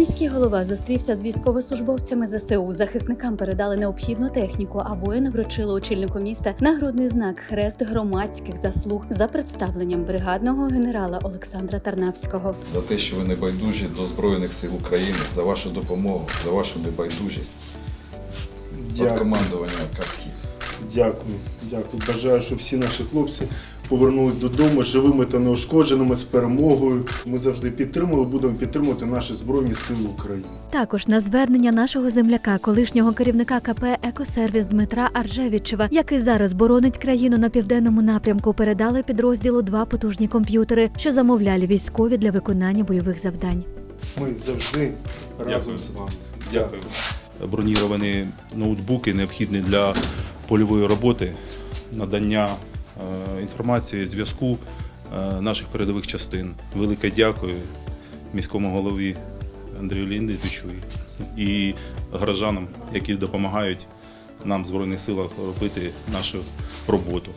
Міський голова зустрівся з військовослужбовцями ЗСУ. Захисникам передали необхідну техніку, а воїни вручили очільнику міста нагрудний знак Хрест громадських заслуг за представленням бригадного генерала Олександра Тарнавського. за те, що ви не байдужі до Збройних сил України, за вашу допомогу, за вашу небайдужість від командування Касків. Дякую, дякую. Бажаю, щоб всі наші хлопці повернулись додому живими та неушкодженими з перемогою. Ми завжди підтримували, будемо підтримувати наші збройні сили України. Також на звернення нашого земляка, колишнього керівника КП Екосервіс Дмитра Аржевічева, який зараз боронить країну на південному напрямку, передали підрозділу два потужні комп'ютери, що замовляли військові для виконання бойових завдань. Ми завжди разом Дякую. з вами. Дякую. Броніровані ноутбуки необхідні для польової роботи, надання інформації, зв'язку е, наших передових частин. Велике дякую міському голові Андрію Ліндичу і горожанам, які допомагають нам в Збройних силах робити нашу роботу.